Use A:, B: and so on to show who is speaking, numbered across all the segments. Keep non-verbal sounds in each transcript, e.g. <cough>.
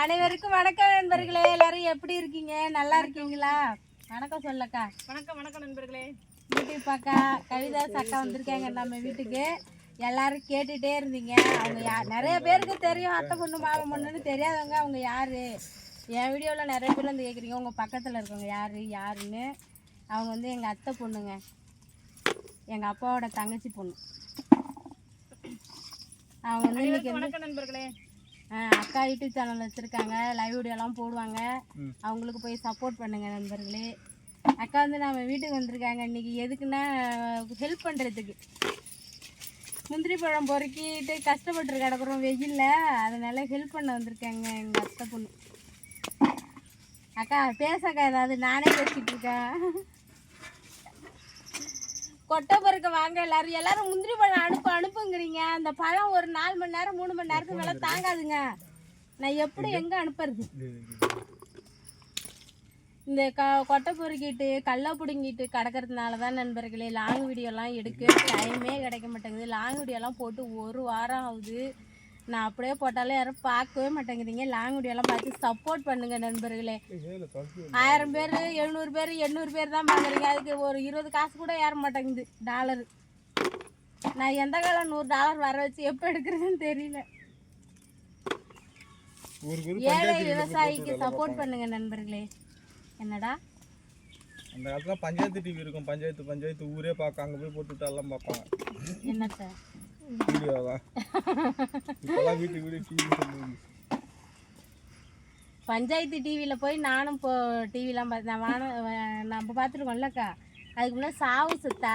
A: அனைவருக்கும் வணக்கம் நண்பர்களே எல்லாரும் எப்படி இருக்கீங்க நல்லா இருக்கீங்களா வணக்கம் சொல்லக்கா வணக்கம் வணக்கம் நண்பர்களே யூடியூப் அக்கா கவிதா அக்கா வந்திருக்காங்க நம்ம வீட்டுக்கு எல்லாரும் கேட்டுகிட்டே இருந்தீங்க அவங்க யா நிறைய பேருக்கு தெரியும் அத்தை பொண்ணு மாவை பொண்ணுன்னு தெரியாதவங்க அவங்க யார் என் வீடியோவில் நிறைய பேர் வந்து கேட்குறீங்க உங்கள் பக்கத்தில் இருக்கவங்க யார் யாருன்னு அவங்க வந்து எங்கள் அத்தை பொண்ணுங்க எங்கள் அப்பாவோட தங்கச்சி பொண்ணு அவங்க வந்து இன்னைக்கு வணக்கம் நண்பர்களே அக்கா யூடியூப் சேனல் வச்சுருக்காங்க லைவ் வீடியோலாம் போடுவாங்க அவங்களுக்கு போய் சப்போர்ட் பண்ணுங்க நண்பர்களே அக்கா வந்து நம்ம வீட்டுக்கு வந்திருக்காங்க இன்றைக்கி எதுக்குன்னா ஹெல்ப் பண்ணுறதுக்கு முந்திரி பழம் பொறுக்கிட்டு கஷ்டப்பட்டு கிடக்குறோம் வெயிலில் அதனால ஹெல்ப் பண்ண வந்திருக்காங்க எங்கள் அத்தை பொண்ணு அக்கா பேசக்கா ஏதாவது நானே பேசிட்டு இருக்கேன் கொட்டை பருக்க வாங்க எல்லாரும் எல்லாரும் முந்திரி பழம் அனுப்ப அனுப்புங்கிறீங்க அந்த பழம் ஒரு நாலு மணி நேரம் மூணு மணி நேரத்துக்கு மேல தாங்காதுங்க நான் எப்படி எங்க அனுப்புறது இந்த க கொட்டை பொறுக்கிட்டு கல்லை பிடுங்கிட்டு கிடக்கிறதுனால தான் நண்பர்களே லாங் வீடியோலாம் எடுக்க டைமே கிடைக்க மாட்டேங்குது லாங் வீடியோலாம் போட்டு ஒரு வாரம் ஆகுது நான் அப்படியே போட்டாலும் யாரும் பார்க்கவே மாட்டேங்கிறீங்க லாங் வீடியோலாம் பார்த்து சப்போர்ட் பண்ணுங்க நண்பர்களே ஆயிரம் பேர் எழுநூறு பேர் எண்ணூறு பேர் தான் பார்க்குறீங்க அதுக்கு ஒரு இருபது காசு கூட ஏற மாட்டேங்குது டாலரு நான் எந்த காலம் நூறு டாலர் வர வச்சு எப்போ எடுக்கிறதுன்னு தெரியல ஏழை விவசாயிக்கு சப்போர்ட் பண்ணுங்க நண்பர்களே என்னடா அந்த காலத்துல பஞ்சாயத்து டிவி இருக்கும் பஞ்சாயத்து பஞ்சாயத்து ஊரே பார்க்க அங்க போய் போட்டுட்டு எல்லாம் பார்ப்பாங்க சார் பஞ்சாயத்து டிவியில் போய் நானும் இப்போ டிவிலாம் பார்த்து நம்ம பார்த்துருக்கோம்லக்கா அதுக்கு முன்னாடி சாவு சுத்தா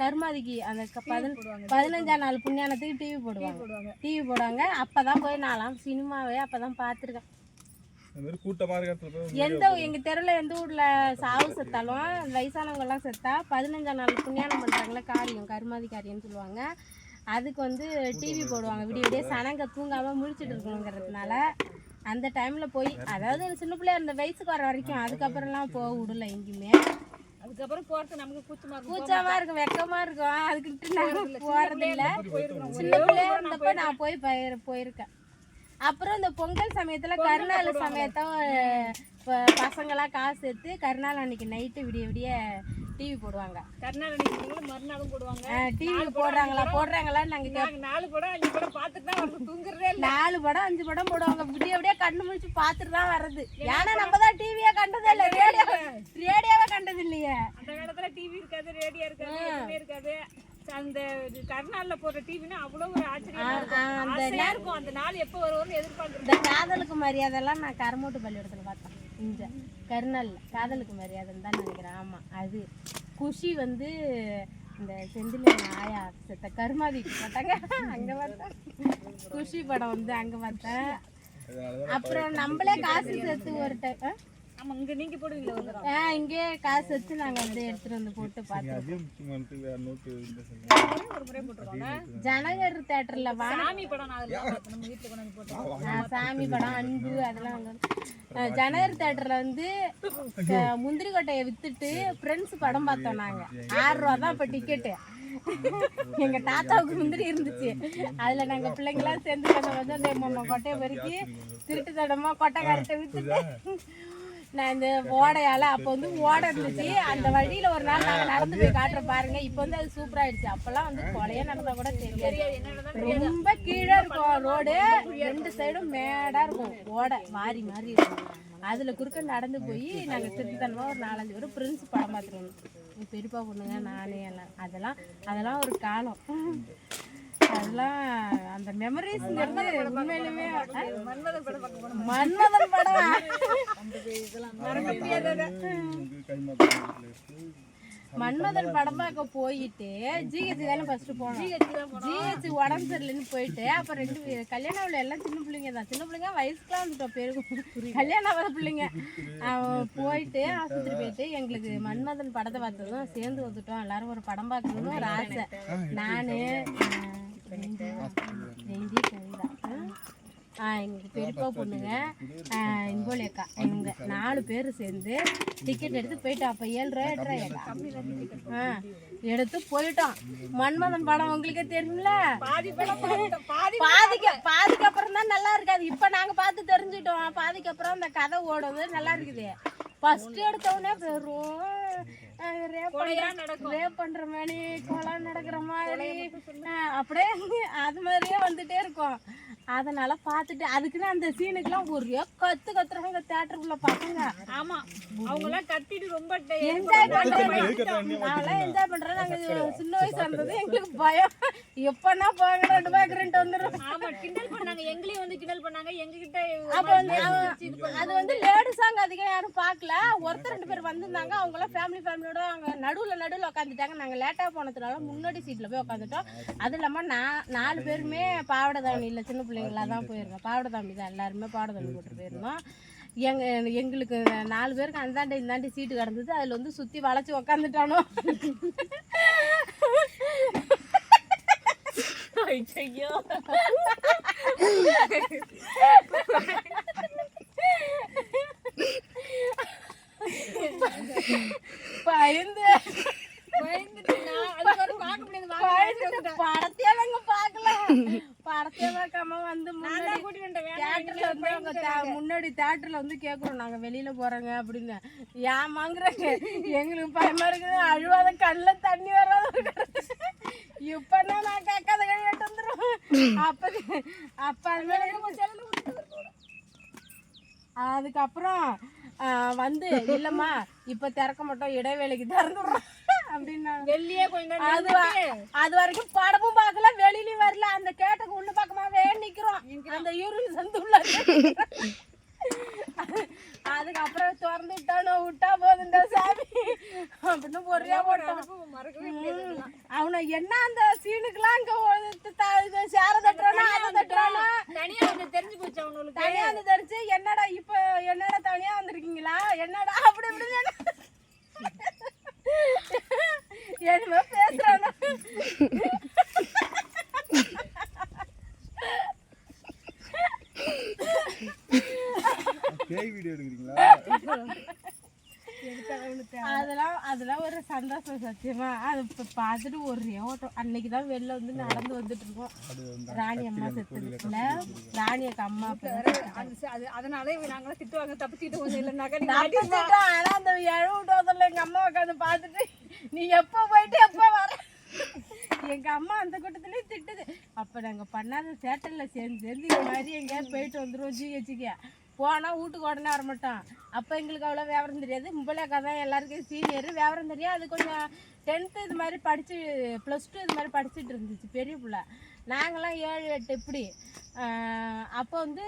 A: கருமாதிக்கு அந்த பதின பதினஞ்சாம் நாள் புண்ணியானத்துக்கு டிவி போடுவாங்க டிவி போடுவாங்க அப்போ தான் போய் நாலாம் சினிமாவே அப்போ தான் பார்த்துருக்கேன் எந்த எங்க தெருவில் எந்த ஊரில் சாவு செத்தாலும் வயசானவங்கெல்லாம் செத்தா பதினஞ்சாம் நாள் புண்ணியானம் பண்ணுறாங்களே காரியம் கருமாதி காரியம்னு சொல்லுவாங்க அதுக்கு வந்து டிவி போடுவாங்க விடிய விடிய சனங்க தூங்காமல் முழிச்சிட்டு இருக்கணுங்கிறதுனால அந்த டைமில் போய் அதாவது சின்ன பிள்ளையா இருந்த வயசுக்கு வர வரைக்கும் அதுக்கப்புறம்லாம் போக விடல எங்கேயுமே அதுக்கப்புறம் போகிறது நமக்கு கூச்சமாக கூச்சமாக இருக்கும் வெக்கமாக இருக்கும் அதுக்கிட்டு நாங்கள் போகிறது இல்லை சின்ன பிள்ளையா இருந்தப்போ நான் போய் போயிரு போயிருக்கேன் அப்புறம் இந்த பொங்கல் சமயத்தில் கருநாள் சமயத்தை இப்போ பசங்களாம் காசு சேர்த்து கருநாள் அன்னைக்கு நைட்டு விடிய விடிய டிவி போடுவாங்க கர்நாடகங்களும் மறுநாளும் போடுவாங்க டிவி போடுறாங்களா போடுறாங்களா நாங்க நாலு படம் அஞ்சு படம் பார்த்துட்டு தான் வந்து தூங்குறதே நாலு படம் அஞ்சு படம் போடுவாங்க விடிய விடிய கண்ணு முடிச்சு பாத்துட்டு தான் வர்றது ஏன்னா நம்ம தான் டிவியே கண்டது இல்ல ரேடியோ ரேடியோவே கண்டது இல்லையே அந்த காலத்துல டிவி இருக்காது ரேடியோ இருக்காது இருக்காது அந்த கர்நாடல போடுற டிவினா அவ்வளவு ஒரு ஆச்சரியமா இருக்கும் அந்த நாள் எப்போ வருவோம்னு எதிர்பார்க்குறேன் காதலுக்கு மரியாதைலாம் நான் கரமோட்டு பள்ளியிடத்தில் பார்த்தேன் இந்த கர்னல் காதலுக்கு மரியாதை தான் நினைக்கிறேன் ஆமாம் அது குஷி வந்து இந்த செந்தில் ஆயா செத்த கருமாதி பார்த்தாங்க அங்கே பார்த்தேன் குஷி படம் வந்து அங்கே பார்த்தேன் அப்புறம் நம்மளே காசு சேர்த்து ஒரு டைம் ஆ இங்கே காசு வச்சு நாங்க வந்து எடுத்துட்டு வந்து போட்டு பாத்தோம் ஜனகர் தியேட்டர்ல சாமி படம் அன்பு அதெல்லாம் ஜனகர் தியேட்டர்ல வந்து முந்திரி கொட்டையை வித்துட்டு ஃப்ரெண்ட்ஸ் படம் பார்த்தோம் நாங்க ஆறு ரூபா தான் இப்ப டிக்கெட் எங்க தாத்தாவுக்கு முந்திரி இருந்துச்சு அதுல நாங்க பிள்ளைங்களாம் சேர்ந்து அந்த கொட்டையை பெருக்கி திருட்டு தடமா கொட்டை கரட்டை வித்துட்டு நான் இந்த ஓடையால் அப்போ வந்து ஓடை இருந்துச்சு அந்த வழியில் ஒரு நாள் நாங்கள் நடந்து போய் காட்டுற பாருங்க இப்போ வந்து அது ஆயிடுச்சு அப்போல்லாம் வந்து கொலையாக நடந்தால் கூட தெரியாது ரொம்ப கீழே இருக்கும் ரோடு ரெண்டு சைடும் மேடாக இருக்கும் ஓடை மாறி மாறி இருக்கும் அதில் குறுக்க நடந்து போய் நாங்கள் திருத்தனமாக ஒரு நாலஞ்சு பேரும் பிரின்ஸ் படம் பார்த்துருவோம் பெரியப்பா பொண்ணுங்க நானே எல்லாம் அதெல்லாம் அதெல்லாம் ஒரு காலம் அதெல்லாம் அந்த மெமரிஸ்ங்கிறது உண்மையிலுமே மன்மதன் படம் மன்மதன் படம் பார்க்க போயிட்டு ஜிஹெச்சி தானே ஃபர்ஸ்ட் போனோம் ஜிஹெச்சி உடம்பு சரியில்லைன்னு போயிட்டு அப்புறம் ரெண்டு கல்யாணம் எல்லாம் சின்ன பிள்ளைங்க தான் சின்ன பிள்ளைங்க வயசுக்குலாம் வந்துட்டோம் பேருக்கு கல்யாணம் ஆகாத பிள்ளைங்க போயிட்டு ஆஸ்பத்திரி போயிட்டு எங்களுக்கு மன்மதன் படத்தை பார்த்ததும் சேர்ந்து வந்துட்டோம் எல்லாரும் ஒரு படம் பார்க்கணும்னு ஒரு ஆசை நான் எனக்கு டெய்லி போயிதான் எங்களுக்கு பெரியப்பா பொண்ணுங்க இன்போலியக்கா இவங்க நாலு பேர் சேர்ந்து டிக்கெட் எடுத்து போயிட்டோம் அப்போ ஏழ்ரூவா எட்டுருவா ஆ எடுத்து போயிட்டோம் மன்மதன் படம் உங்களுக்கே தெரியும்ல பாதிக்கு பாதிக்கு அப்புறம் தான் நல்லா இருக்காது இப்போ நாங்கள் பார்த்து தெரிஞ்சுட்டோம் பாதிக்கு அப்புறம் அந்த கதை ஓடுது நல்லா இருக்குது ஃபஸ்ட்டு எடுத்தவுடனே பெரும் பண்ற மாதிரி நடக்கிற மாதிரி அப்படியே அது மாதிரியே வந்துட்டே இருக்கும் அதனால பாத்துட்டு அதுக்குன்னு அந்த சீனுக்குலாம் ஒரே கத்து கத்துறாங்க தேட்டருக்குள்ள பசங்க ஆமா அவங்க எல்லாம் கத்திட்டு ரொம்ப என்ஜாய் பண்றாங்க நாங்களாம் என்ஜாய் பண்றோம் நாங்க சின்ன வயசு வந்தது எங்களுக்கு பயம் எப்பன்னா போங்க ரெண்டு பேக் ரெண்டு வந்துடும் ஆமா கிண்டல் பண்ணாங்க எங்களையும் வந்து கிண்டல் பண்ணாங்க எங்க கிட்ட அப்ப வந்து அது வந்து லேடிஸ் சாங் அதிகம் யாரும் பாக்கல ஒருத்தர் ரெண்டு பேர் வந்திருந்தாங்க அவங்க எல்லாம் ஃபேமிலி ஃபேமிலியோட அவங்க நடுவுல நடுவுல உட்காந்துட்டாங்க நாங்க லேட்டா போனதுனால முன்னாடி சீட்ல போய் உட்காந்துட்டோம் அது இல்லாம நான் நாலு பேருமே பாவடை தாவணி இல்லை சின்ன பிள்ளைங்களாக தான் போயிருக்கோம் பாவட தம்பி தான் எல்லாருமே பாவட தம்பி போட்டு போயிருந்தோம் எங்க எங்களுக்கு நாலு பேருக்கு அந்தாண்டை இந்தாண்டி சீட்டு கிடந்தது அதில் வந்து சுற்றி வளைச்சி உக்காந்துட்டானோ ஐயோ பயந்து பயந்துட்டு நான் பார்க்க முடியாது பார்க்கல வரத்தேவாக்காம வந்து முன்னாடி தேட்டர்ல வந்து கேக்குறோம் நாங்க வெளியில போறோங்க அப்படின்னு ஏமாங்கிறாங்க எங்களுக்கு பயமா இருக்குது அழுவாத கண்ணுல தண்ணி வராது இப்ப நான் கேட்காத கழுவிட்டு வந்துடும் அப்ப அப்ப அதுக்கப்புறம் வந்து இல்லம்மா இப்ப திறக்க மாட்டோம் இடைவேளைக்கு திறந்துடுறோம் அப்படின்னா வெளியே கொஞ்சம் அது அது வரைக்கும் படமும் பார்க்கல வெளியிலயும் வரல அந்த கேட்டக்கு அந்த யூரின் சந்து உள்ள அதுக்கப்புறம் திறந்து விட்டானோ விட்டா இந்த சாமி அப்படின்னு பொறியா போட்டான் அவனை என்ன அந்த சீனுக்குலாம் இங்க சேர தட்டுறானா அதை தட்டுறானா தனியா வந்து தெரிஞ்சு போச்சு அவனுக்கு தனியா வந்து தெரிஞ்சு என்னடா இப்ப என்னடா தனியா வந்திருக்கீங்களா என்னடா அப்படி இப்படி எதுவுமே பேச இப்போ பார்த்துட்டு ஒரே ஓட்டம் அன்னைக்கு தான் வெளில வந்து நடந்து வந்துட்டு இருக்கோம் ராணி அம்மா செத்துல ராணி அக்கா அம்மா அதனால நாங்களாம் திட்டுவாங்க தப்பிச்சுட்டு வந்து இல்லைனாக்கா ஆனால் அந்த இழவுட்டு அதில் எங்கள் அம்மா உட்காந்து பார்த்துட்டு நீ எப்போ போயிட்டு எப்போ வர எங்க அம்மா அந்த கூட்டத்துலயே திட்டுது அப்ப நாங்க பண்ணாத சேட்டல்ல சேர்ந்து சேர்ந்து இந்த மாதிரி எங்கேயாவது போயிட்டு வந்துடும் ஜிஹெச்சுக்கு போனா வீட்டுக்கு உடனே வரமாட்டோம் அப்ப எங்களுக்கு அவ்வளவு விவரம் தெரியாது மும்பலக்கா தான் எல்லாருக்கும் சீனியர் விவரம் தெரியும் அது கொஞ்சம் டென்த்து இது மாதிரி படித்து ப்ளஸ் டூ இது மாதிரி படிச்சுட்டு இருந்துச்சு பெரிய பிள்ளை நாங்களாம் ஏழு எட்டு இப்படி அப்போ வந்து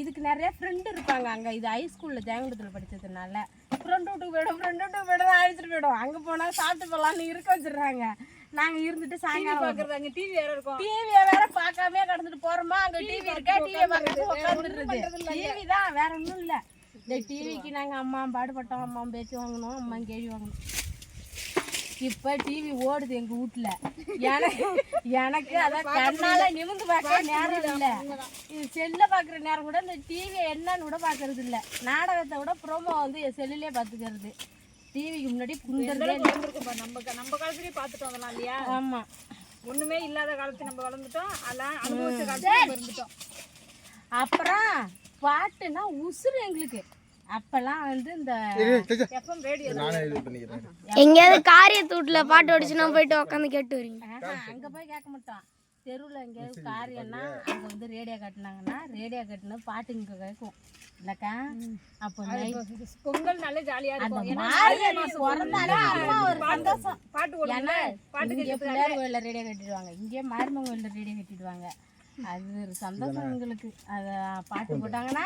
A: இதுக்கு நிறைய ஃப்ரெண்டு இருப்பாங்க அங்கே இது ஹைஸ்கூலில் ஜெயங்கடத்தில் படித்ததுனால ஃப்ரெண்டு விட்டு போய்டும் ஃப்ரெண்டு விட்டு போய்டும் அழைச்சிட்டு போய்டும் அங்கே போனால் சாப்பிட்டு போகலான்னு இருக்க வச்சிடுறாங்க நாங்கள் இருந்துட்டு சாயங்காலம் பார்க்குறது அங்கே டிவி வேறு இருக்கும் டிவி வேற பார்க்காம கடந்துட்டு போகிறோமா அங்கே டிவி இருக்கா டிவி உட்காந்துருது டிவி தான் வேற ஒன்றும் இல்லை இந்த டிவிக்கு நாங்கள் அம்மா பாடுபட்டோம் அம்மா பேச்சு வாங்கணும் அம்மா கேள்வி வாங்கணும் இப்ப டிவி ஓடுது எங்க வீட்டுல எனக்கு எனக்கு அதான் கண்ணால நிமிந்து பார்க்க நேரம் இல்லை இது செல்ல பாக்குற நேரம் கூட இந்த டிவி என்னன்னு கூட பாக்குறது இல்ல நாடகத்தை விட ப்ரோமோ வந்து என் செல்லுலயே பாத்துக்கிறது டிவிக்கு முன்னாடி குந்தறதே நம்ம நம்ம காலத்துலயே பாத்துட்டோம் வந்தலாம் இல்லையா ஆமா ஒண்ணுமே இல்லாத காலத்துல நம்ம வளர்ந்துட்டோம் அதெல்லாம் அனுபவிச்ச காலத்துல இருந்துட்டோம் அப்புறம் பாட்டுன்னா உசுறு எங்களுக்கு அப்பெல்லாம் வந்து இந்த எஃப்எம் எங்கேயாவது காரிய தூட்டுல பாட்டு அடிச்சுனா போயிட்டு உட்காந்து கேட்டு வரீங்க அங்க போய் கேட்க மாட்டோம் தெருவில் எங்கேயாவது காரியம்னா அங்கே வந்து ரேடியோ கட்டினாங்கன்னா ரேடியோ கட்டினா பாட்டு இங்கே கேட்கும் இல்லக்கா அப்போ பொங்கல் நல்ல ஜாலியாக இருக்கும் பாட்டு ஏன்னா பாட்டு கோயிலில் ரேடியோ கட்டிடுவாங்க இங்கே மாரியம்மன் கோயிலில் ரேடியோ கட்டிடுவாங்க அது ஒரு சந்தோஷம் எங்களுக்கு அதை பாட்டு போட்டாங்கன்னா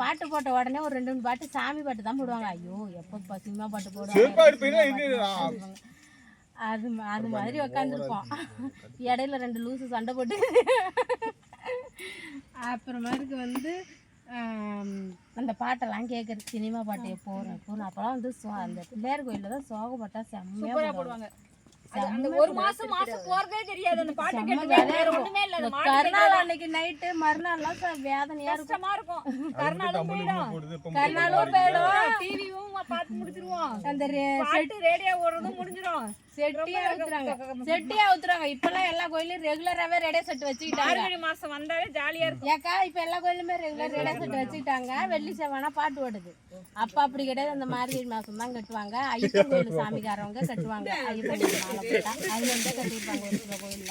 A: பாட்டு போட்ட உடனே ஒரு ரெண்டு மூணு பாட்டு சாமி பாட்டு தான் போடுவாங்க ஐயோ எப்போ சினிமா பாட்டு போடுவாங்க அது அது மாதிரி உக்காந்துருப்போம் இடையில ரெண்டு லூசு சண்டை போட்டு அப்புறமாருக்கு வந்து அந்த பாட்டெல்லாம் கேட்குறது சினிமா பாட்டு எப்போ எப்போ அப்போலாம் வந்து சோ அந்த பிள்ளையார் கோயிலில் தான் சோகப்பட்டா செம்மையாக போடுவாங்க அந்த ஒரு மாசம் மாசம் போறதே தெரியாது அந்த பாட்டு கேட்டு வேற இல்ல அந்த கர்நாள் அன்னைக்கு நைட் மறுநாள் வேதனையா கஷ்டமா இருக்கும் கர்நாளும் போயிடும் டிவியும் பார்த்து முடிச்சிருவோம் அந்த ரேடியோ ஓடுறதும் முடிஞ்சிரும் செட்டியா ஊத்துறாங்க செட்டியா ஊத்துறாங்க இப்பெல்லாம் எல்லா கோயிலும் ரெகுலராவே ரெடியா செட் வச்சுக்கிட்டாங்க மார்கழி மாசம் வந்தாலே ஜாலியா ஏக்கா இப்ப எல்லா கோயிலுமே ரெகுலர் ரெடியா செட் வச்சுக்கிட்டாங்க வெள்ளி செவ்வானா பாட்டு ஓடுது அப்ப அப்படி கிடையாது அந்த மார்கழி மாசம் கட்டுவாங்க ஐயப்பன் கோயில் சாமிக்காரவங்க கட்டுவாங்க ஐயப்பன் மாலை போட்டா கட்டிருப்பாங்க கோயில்ல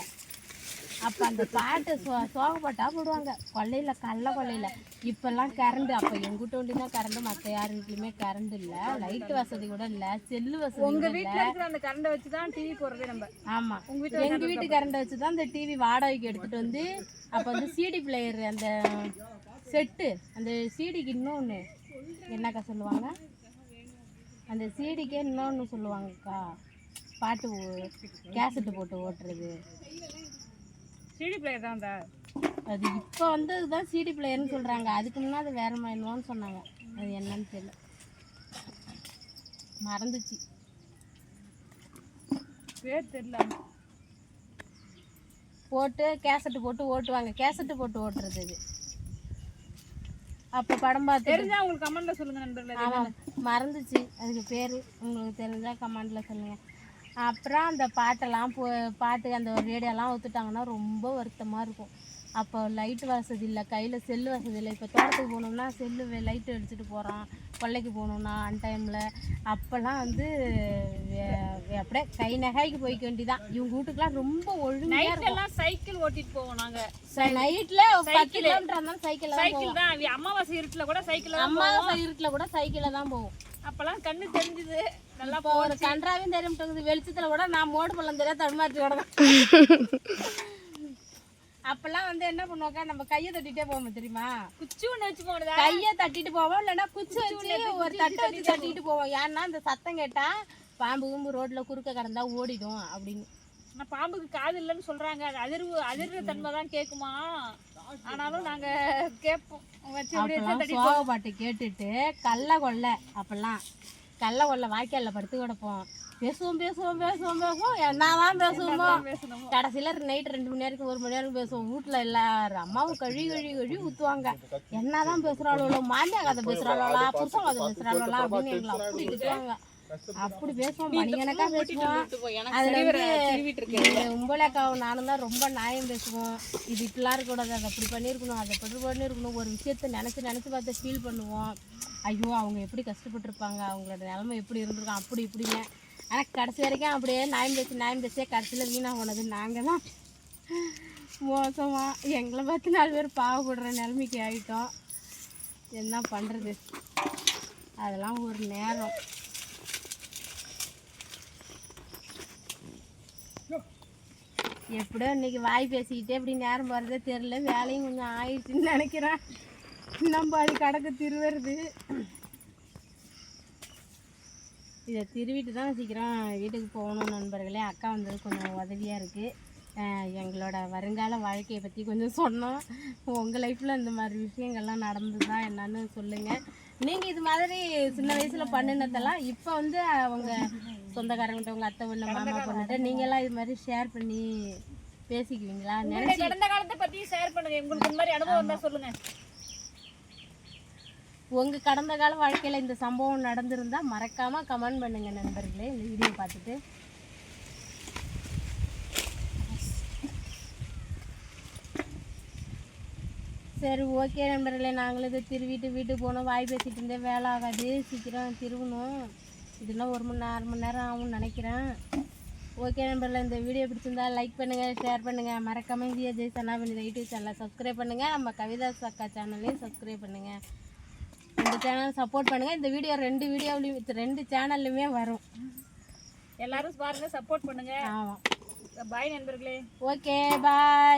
A: அப்போ அந்த பாட்டு சோ சோகப்பட்டா போடுவாங்க கொள்ளையில் கள்ள கொள்ளையில் இப்போல்லாம் கரண்ட் அப்போ எங்கிட்ட ஒண்டி தான் கரண்ட் மற்ற யாரு வீட்லையுமே கரண்ட் இல்லை லைட் வசதி கூட இல்லை செல்லு வசதி உங்க வீட்டில் இருக்கிற அந்த கரண்டை வச்சு தான் டிவி போடுறதே நம்ம ஆமா எங்கள் வீட்டு கரண்டை வச்சு தான் அந்த டிவி வாடகைக்கு எடுத்துகிட்டு வந்து அப்போ வந்து சிடி பிளேயர் அந்த செட்டு அந்த சிடிக்கு இன்னொன்று என்னக்கா சொல்லுவாங்க அந்த சிடிக்கே இன்னொன்று சொல்லுவாங்கக்கா பாட்டு கேசட்டு போட்டு ஓட்டுறது சிடி பிளேயர் தான் அந்த அது இப்போ வந்து இதுதான் சிடி பிளேயர்னு சொல்கிறாங்க அதுக்கு முன்னாடி அது வேறு மாதிரினோன்னு சொன்னாங்க அது என்னன்னு தெரியல மறந்துச்சு பேர் தெரியல போட்டு கேசட்டு போட்டு ஓட்டுவாங்க கேசட்டு போட்டு ஓட்டுறது இது அப்போ படம் பார்த்து தெரிஞ்சா உங்களுக்கு கமெண்ட்ல சொல்லுங்க நண்பர்களே ஆமாம் மறந்துச்சு அதுக்கு பேர் உங்களுக்கு தெரிஞ்சால் கமெண்ட்ல சொல்லுங்கள் அப்புறம் அந்த பாட்டெல்லாம் போ பாட்டு அந்த ரேடியோலாம் ஒத்துட்டாங்கன்னா ரொம்ப வருத்தமாக இருக்கும் அப்போ லைட் வசதி இல்லை கையில் செல்லு வசதி இல்லை இப்போ தோட்டத்துக்கு போகணும்னா செல்லு லைட்டு அடிச்சுட்டு போகிறோம் கொள்ளைக்கு போகணும்னா அன் டைமில் அப்போல்லாம் வந்து அப்படியே கை நகைக்கு போய்க்க வேண்டிதான் இவங்க வீட்டுக்குலாம் ரொம்ப ஒழுங்காக சைக்கிள் ஓட்டிட்டு போவோம் நாங்கள் நைட்டில் பத்து கிலோமீட்டர் இருந்தாலும் சைக்கிள் சைக்கிள் தான் அமாவாசை இருட்டில் கூட சைக்கிள் அமாவாசை இருட்டில் கூட சைக்கிளில் தான் போவோம் அப்போல்லாம் கண்ணு தெரிஞ்சுது நல்லா போகிற கன்றாவையும் தெரிய மாட்டேங்குது வெளிச்சத்தில் கூட நான் மோடு பள்ளம் தெரியாது தடுமாற்றி கிடந்தேன் <laughs> அப்பெல்லாம் வந்து என்ன பண்ணுவாங்க நம்ம கையை தட்டிட்டே போவோம் தெரியுமா குச்சி ஒண்ணு வச்சு போனதா கையை தட்டிட்டு போவோம் இல்லைன்னா குச்சி வச்சு ஒரு தட்டை வச்சு தட்டிட்டு போவோம் ஏன்னா அந்த சத்தம் கேட்டா பாம்பு கும்பு ரோட்ல குறுக்க கடந்தா ஓடிடும் அப்படின்னு ஆனா பாம்புக்கு காது இல்லைன்னு சொல்றாங்க அது அதிர்வு அதிர்வு தன்மை தான் கேட்குமா ஆனாலும் நாங்க கேட்போம் பாட்டு கேட்டுட்டு கல்ல கொல்லை அப்பெல்லாம் கல்ல கொல்லை வாய்க்காலில் படுத்து கிடப்போம் பேசுவோம் பேசுவோம் பேசுவோம் பேசுவோம் என்னதான் பேசுவோமோ கடைசியில் நைட் ரெண்டு மணி நேரத்துக்கு ஒரு மணி நேரம் பேசுவோம் வீட்டில் எல்லாரும் அம்மாவும் கழுவி கழுவி கழுவி ஊற்றுவாங்க என்னதான் பேசுகிறாளோ மாமியா கதை பேசுகிறாளா புருஷன் கதை பேசுகிறாளா அப்படின்னு எங்களை அப்படி இருக்காங்க அப்படி பேசுவோம் மணிக்கணக்காக பேசுவோம் அதில் வந்து நானும் தான் ரொம்ப நியாயம் பேசுவோம் இது இப்படிலாம் இருக்கக்கூடாது அதை அப்படி பண்ணியிருக்கணும் அதை அப்படி பண்ணியிருக்கணும் ஒரு விஷயத்தை நினச்சி நினச்சி பார்த்து ஃபீல் பண்ணுவோம் ஐயோ அவங்க எப்படி கஷ்டப்பட்டுருப்பாங்க அவங்களோட நிலமை எப்படி இருந்திருக்கும் அப்படி இப்படின்னு ஆனால் கடைசி வரைக்கும் அப்படியே நாயம் பேசி நாயம் பேசியே கடைசியில் வீணாக போனது நாங்கள் தான் மோசமாக எங்களை பார்த்து நாலு பேர் பாவப்படுற நிலைமைக்கு ஆகிட்டோம் என்ன பண்ணுறது அதெல்லாம் ஒரு நேரம் எப்படியோ இன்றைக்கி வாய் பேசிக்கிட்டே இப்படி நேரம் போகிறதே தெரில வேலையும் கொஞ்சம் ஆயிடுச்சுன்னு நினைக்கிறேன் நம்ம அது கடக்க திருவருது இதை திருவிட்டு தான் சீக்கிரம் வீட்டுக்கு போகணும் நண்பர்களே அக்கா வந்தது கொஞ்சம் உதவியாக இருக்குது எங்களோட வருங்கால வாழ்க்கையை பற்றி கொஞ்சம் சொன்னோம் உங்கள் லைஃப்பில் இந்த மாதிரி விஷயங்கள்லாம் தான் என்னன்னு சொல்லுங்கள் நீங்கள் இது மாதிரி சின்ன வயசில் பண்ணினதெல்லாம் இப்போ வந்து அவங்க சொந்தக்காரங்கிட்ட உங்கள் அத்தை ஒன்று மாமா பண்ணிட்டு நீங்களாம் இது மாதிரி ஷேர் பண்ணி பேசிக்குவீங்களா நினைச்சு கடந்த காலத்தை பற்றி ஷேர் பண்ணுங்கள் உங்களுக்கு இந்த மாதிரி அனுபவம் தான் சொல்லுங்கள் உங்கள் கடந்த கால வாழ்க்கையில் இந்த சம்பவம் நடந்திருந்தால் மறக்காமல் கமெண்ட் பண்ணுங்கள் நண்பர்களே இந்த வீடியோ பார்த்துட்டு சரி ஓகே நண்பர்களே நாங்களும் இதை திருவிட்டு வீட்டுக்கு போனோம் வாய் பேசிகிட்டு இருந்தே வேலை ஆகாது சீக்கிரம் திருவணும் இதெல்லாம் ஒரு மணி நேரம் மணி நேரம் ஆகும்னு நினைக்கிறேன் ஓகே நண்பர்களே இந்த வீடியோ பிடிச்சிருந்தா லைக் பண்ணுங்கள் ஷேர் பண்ணுங்கள் மறக்காமல் இந்தியா ஜெய் சனா பண்ணி யூடியூப் சேனலை சப்ஸ்கிரைப் பண்ணுங்கள் நம்ம கவிதா சக்கா சேனல்லையும் சப்ஸ்கிரைப் பண்ணுங்கள் இந்த சேனல் சப்போர்ட் பண்ணுங்கள் இந்த வீடியோ ரெண்டு வீடியோவிலையும் ரெண்டு சேனல்லையுமே வரும் எல்லாரும் பாருங்கள் சப்போர்ட் பண்ணுங்கள் ஆமாம் பாய் நண்பர்களே ஓகே பாய்